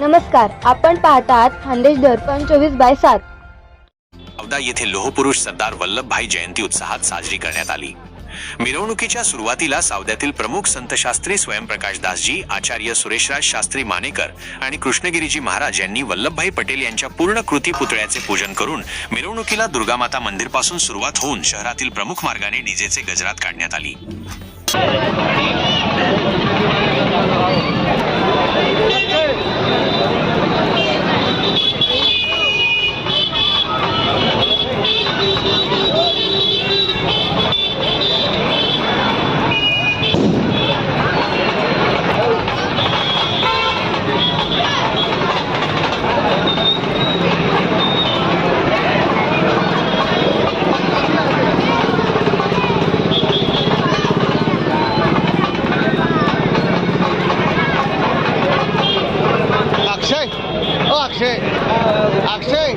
नमस्कार आपण पाहतात खानदेश दर्पण चोवीस बाय सात. औदा येथे लोहपुरुष सरदार वल्लभभाई जयंती उत्साहात साजरी करण्यात आली. मिरवणुकीच्या सुरुवातीला सावद्यातील प्रमुख संतशास्त्री स्वयंप्रकाश दासजी आचार्य सुरेशराज शास्त्री मानेकर आणि कृष्णगिरीजी महाराज यांनी वल्लभभाई पटेल यांच्या पूर्ण कृती पुतळ्याचे पूजन करून मिरवणुकीला दुर्गामाता मंदिरपासून सुरुवात होऊन शहरातील प्रमुख मार्गाने डीजेचे गजरात काढण्यात आली. Akshay! Akshay!